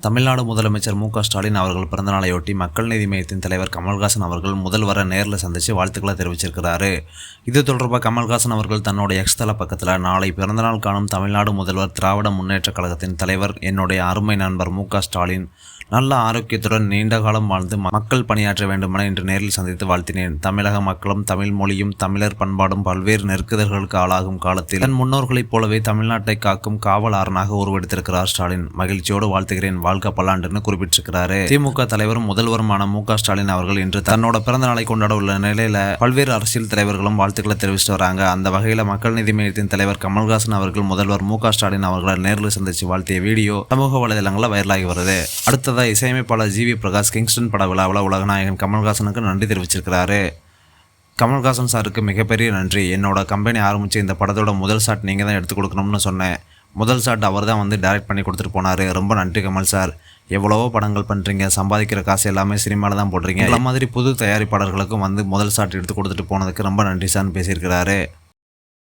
தமிழ்நாடு முதலமைச்சர் மு க ஸ்டாலின் அவர்கள் பிறந்தநாளையொட்டி மக்கள் நீதி மையத்தின் தலைவர் கமல்ஹாசன் அவர்கள் முதல்வரை நேரில் சந்தித்து வாழ்த்துக்களை தெரிவிச்சிருக்கிறாரு. இது தொடர்பாக கமல்ஹாசன் அவர்கள் தன்னுடைய எக்ஸ்தல பக்கத்தில் நாளை பிறந்தநாள் காணும் தமிழ்நாடு முதல்வர் திராவிட முன்னேற்றக் கழகத்தின் தலைவர் என்னுடைய அருமை நண்பர் மு க ஸ்டாலின் நல்ல ஆரோக்கியத்துடன் நீண்ட காலம் வாழ்ந்து மக்கள் பணியாற்ற வேண்டுமென இன்று நேரில் சந்தித்து வாழ்த்தினேன். தமிழக மக்களும் தமிழ் மொழியும் தமிழர் பண்பாடும் பல்வேறு நெருக்குதல்களுக்கு ஆளாகும் காலத்தில் தன் முன்னோர்களைப் போலவே தமிழ்நாட்டை காக்கும் காவலாரனாக உருவெடுத்திருக்கிறார் ஸ்டாலின். மகிழ்ச்சியோடு வாழ்த்துகிறேன். வாழ்க பல்லாண்டுன்னு குறிப்பிட்டிருக்கிறாரு. திமுக தலைவரும் முதல்வருமான மு க ஸ்டாலின் அவர்கள் இன்று தன்னோட பிறந்த நாளை கொண்டாட உள்ள நிலையில பல்வேறு அரசியல் தலைவர்களும் வாழ்த்துக்களை தெரிவிச்சிட்டு வராங்க. அந்த வகையில மக்கள் நீதி மையத்தின் தலைவர் கமல்ஹாசன் அவர்கள் முதல்வர் மு க ஸ்டாலின் அவர்களை நேரில் சந்திச்சு வாழ்த்திய வீடியோ சமூக வலைதளங்களில் வைரலாகி வருது. அடுத்த இசையமைப்பாளர் ஜி வி பிரகாஷ் கிங்ஸ்டன் பட விழாவில் உலகநாயகன் கமல்ஹாசனுக்கு நன்றி தெரிவிச்சிருக்கிறாரு. கமல்ஹாசன் சாருக்கு மிகப்பெரிய நன்றி. என்னோட கம்பெனி ஆரம்பித்து இந்த படத்தோட முதல் ஷாட் நீங்கள் தான் எடுத்து கொடுக்கணும்னு சொன்னேன். முதல் ஷாட் அவர் தான் வந்து டைரக்ட் பண்ணி கொடுத்துட்டு போனார். ரொம்ப நன்றி கமல் சார். எவ்வளவோ படங்கள் பண்ணுறீங்க சம்பாதிக்கிற காசு எல்லாமே சினிமாவில் தான் போடுறீங்க இந்த மாதிரி புது தயாரிப்பாளர்களுக்கும் வந்து முதல் ஷாட் எடுத்து கொடுத்துட்டு போனதுக்கு ரொம்ப நன்றி சார்னு பேசியிருக்கிறாரு.